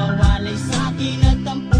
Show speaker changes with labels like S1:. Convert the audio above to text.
S1: Nawalay sa'kin at ang